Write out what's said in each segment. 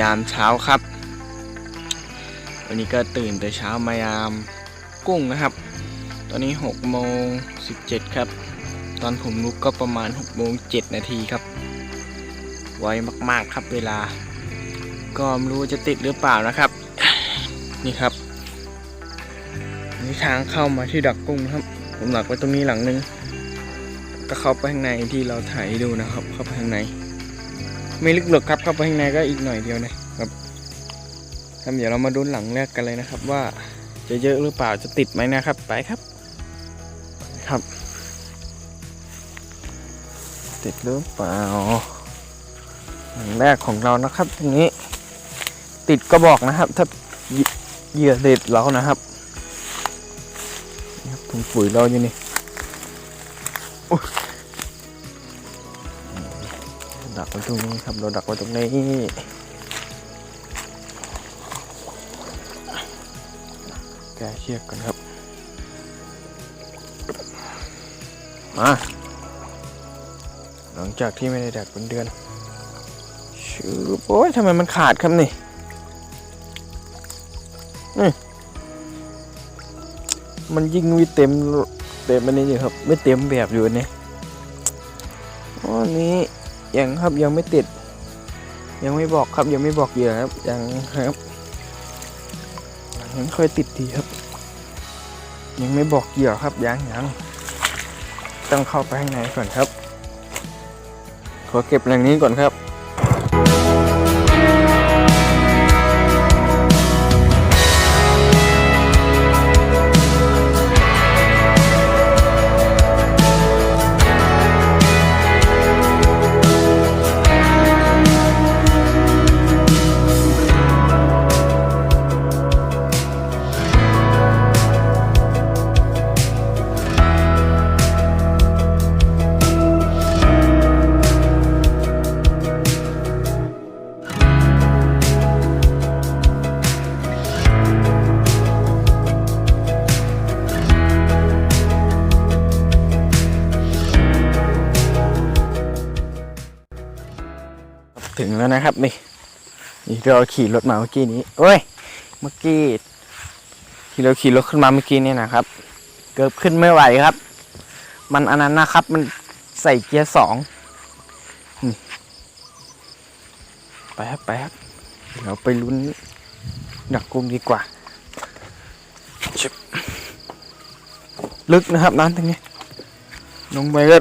ยามเช้าครับ วันนี้ก็ตื่นแต่เช้ามายามกุ้งนะครับ ตอนนี้6โมง17 ครับ ตอนผมลุกก็ประมาณ6โมง7นาทีครับ ไวมากๆครับเวลา ก็ไม่รู้จะติดหรือเปล่านะครับ นี่ครับ นี่ทางเข้ามาที่ดักกุ้งครับ ผมหลักไว้ตรงนี้หลังนึง ก็เข้าไปข้างในที่เราถ่ายดูนะครับ เข้าไปข้างใน ไม่ลึกหรอกครับเข้าไปข้างในก็อีกหน่อยเดียวนะครับครับเดี๋ยวเรามาดูหลังแรกกันเลยนะครับ ว่าจะเยอะหรือเปล่าจะติดไหมนะครับ ไปครับ ครับ ติดหรือเปล่าหลังแรกของเรานะครับตรงนี้ ติดก็บอกนะครับ ถ้าเหยื่อเด็ดเรานะครับถุงปุ๋ยเราอยู่นี่โอ้ย ดักไว้ตรงนี้ครับ เราดักไว้ตรงนี้แกเชือกกันครับ มา หลังจากที่ไม่ได้ดักเป็นเดือนชื่อโอ้ยทำไมมันขาดครับนี่มันยิ่งไม่เต็มเต็มอันนี้อยู่ครับ ไม่เต็มแบบอยู่อันนี้อ๋ออันนี้ ยังครับยังไม่ติด ยังไม่บอกครับยังไม่บอกเหยื่อครับยังครับยังค่อยติดดีครับ ยังไม่บอกเหยื่อครับยังยังต้องเข้าไปข้างในก่อนครับ ขอเก็บแหล่งนี้ก่อนครับ แล้วนะครับนี่นี่เราขี่รถมาเมื่อกี้นี้โอ้ย เมื่อกี้ที่เราขี่รถขึ้นมาเมื่อกี้นี่นะครับ เกือบขึ้นไม่ไหวครับ มันอันนั้นนะครับ มันใส่เกียร์สองไปครับไปครับเดี๋ยวไปลุ้นดักกุ้งดีกว่าลึกนะครับน้ำตรงนี้ลงไปก็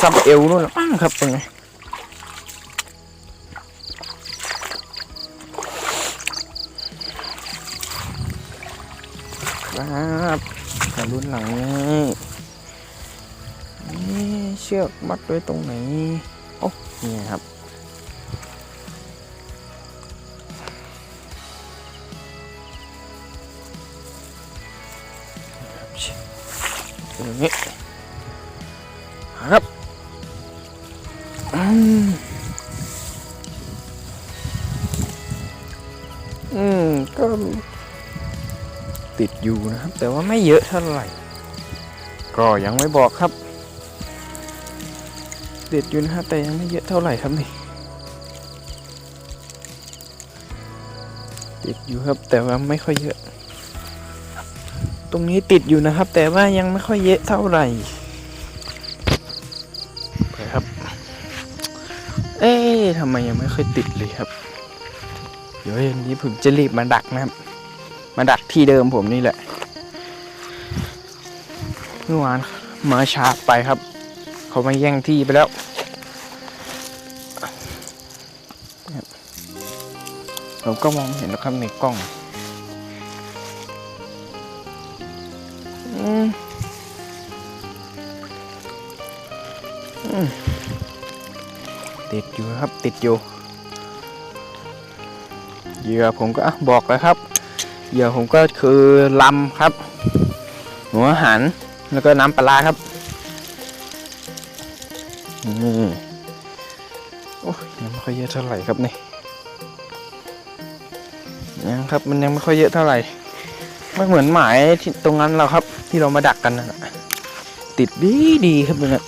ซับเอวนู่นละมั้งครับตรงนี้ครับมารุ่นหลังนี่เชือกมัดไว้ตรงไหนโอ้นี่ครับตรงนี้ครับ อืม ก็ติดอยู่นะครับ แต่ว่าไม่เยอะเท่าไหร่ ก็ยังไม่บอกครับ ติดอยู่นะครับแต่ยังไม่เยอะเท่าไหร่ครับนี่ติดอยู่ครับ แต่ว่าไม่ค่อยเยอะ ตรงนี้ติดอยู่นะครับ แต่ว่ายังไม่ค่อยเยอะเท่าไหร่ครับ เอ๊ะทำไมยังไม่ค่อยติดเลยครับ เดี๋ยวนนี้ผมจะรีบมาดักนะครับ มาดักที่เดิมผมนี่แหละ เมื่อวานมาช้าไปครับ เขามาแย่งที่ไปแล้วครับผมก็มองเห็นแล้วครับในกล้องอืมอืมติดอยู่ครับติดอยู่ เหยื่อผมก็บอกแล้วครับ เหยื่อผมก็คือลำครับ หัวหันแล้วก็น้ำปลาครับนี่โอ้ยยังไม่ค่อยเยอะเท่าไหร่ครับนี่ยังครับมันยังไม่ค่อยเยอะเท่าไหร่ไม่เหมือนหมายที่ตรงนั้นเราครับ ที่เรามาดักกันนะติดดีดีครับเนี่ย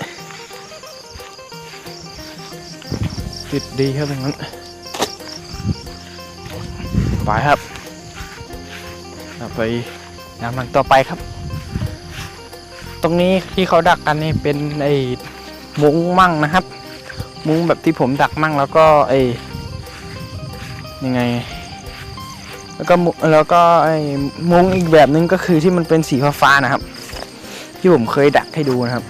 ติดดีครับตรงนั้น ไปครับไปน้ำหลังต่อไปครับ ตรงนี้ที่เขาดักกันนี่เป็นไอ้มุ้งมั่งนะครับ มุ้งแบบที่ผมดักมั่งแล้วก็ไอ้ยังไง แล้วก็แล้วก็ไอ้มุ้งอีกแบบนึงก็คือที่มันเป็นสีฟ้าๆนะครับ ที่ผมเคยดักให้ดูนะครับ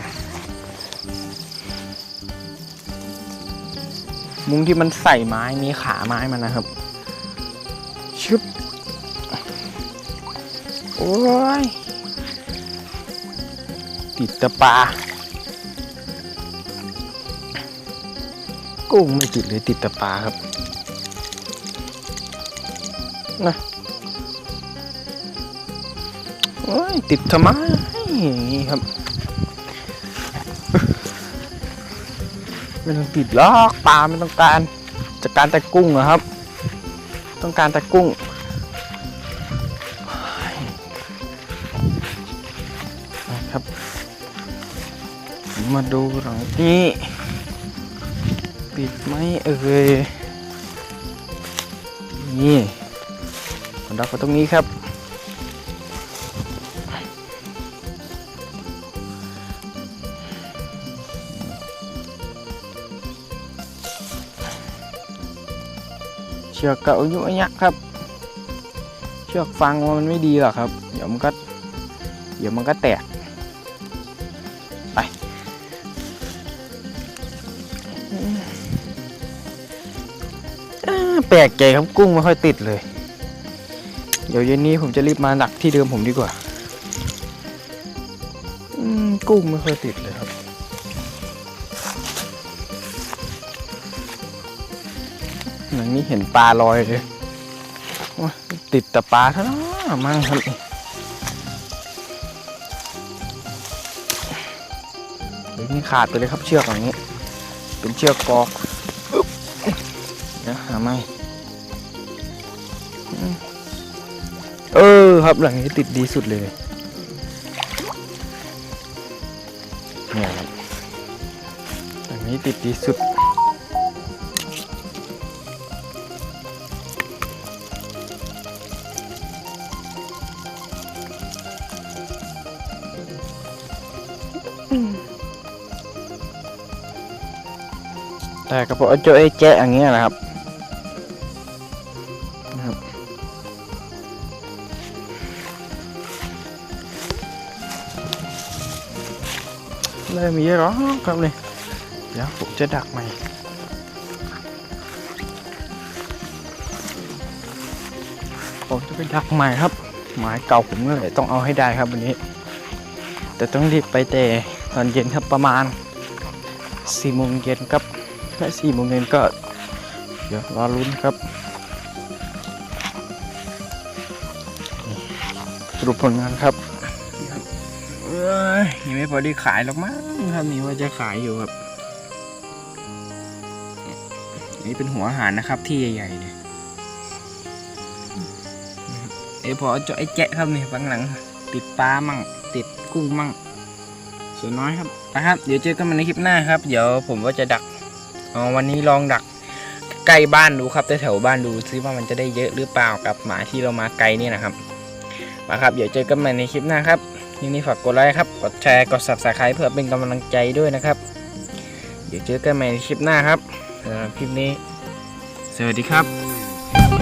มุ้งที่มันใส่ไม้มีขาไม้มันนะครับ ชึบโอ้ย ติดตะปา กุ้งไม่ติดเลยติดตะปาครับนะโอ้ย ติดทำไมอย่างนี้ครับ ไม่ต้องติดลอกปลาไม่ต้องการจัดการแต่กุ้งนะครับ ต้องการแต่กุ้งนะครับ มาดูหลังนี้ ปิดไหมเอ่ยนี่ผมดักไว้ตรงนี้ครับ ชือกเก่ายุ่ยยักครับ เชือกฟังมันไม่ดีหรอกครับ เดี๋ยวมันก็ เดี๋ยวมันก็แตก ไป แปลกใจครับกุ้งไม่ค่อยติดเลย เดี๋ยวเย็นนี้ผมจะรีบมาหนักที่เดิมผมดีกว่า กุ้งไม่ค่อยติดเลยครับ อย่างนี้เห็นปลาลอยเลยติดแต่ปลาเท่านั้นมั่งครับเดี๋ยวนี่ขาดไปเลยครับเชือกอย่างนี้ เป็นเชือกกอกเดี๋ยวหาไม่อืมเออครับหลังนี้ติดดีสุดเลยเนี่ยครับหลังนี้ติดดีสุด แต่กระเพาะเจ้าไอ้แจ๊อย่างเงี้ยนะครับเลยมีเยอะหรอครับเลยเดี๋ยวผมจะดักใหม่ผมจะไปดักใหม่ครับ หมายเก่าผมก็เลยต้องเอาให้ได้ครับวันนี้ แต่ต้องรีบไปแต่ตอนเย็นครับประมาณ4โมงเย็นครับ และ4โมงเย็นก็ เดี๋ยวรอลุ้นครับสรุปผลงานครับเอ้ยยังไม่พอได้ขายหรอกมั้งครับนี่ว่าจะขายอยู่ครับนี่เป็นหัวอาหารนะครับ ที่ใหญ่ๆเนี่ยเอ้พอจาะไอ้แจ๊ะครับนี่บางหลัง ติดปลามั่งติดกุ้งมั่งส่วนน้อยครับนะครับ เดี๋ยวเจอกันใหม่ในคลิปหน้าครับ เดี๋ยวผมว่าจะดัก เอวันนี้ลองดักใกล้บ้านดูครับแถวบ้านดูซิว่ามันจะได้เยอะหรือเปล่ากับหมาที่เรามาไกลนี่นะครับมาครับเดี๋ยวเจอกันใหม่ในคลิปหน้าครับทีนี้ฝากกดไลค์ครับกดแชร์กด subscribe เพื่อเป็นกำลังใจด้วยนะครับ เดี๋ยวเจอกันใหม่ในคลิปหน้าครับสำหรับคลิปนี้ สวัสดีครับ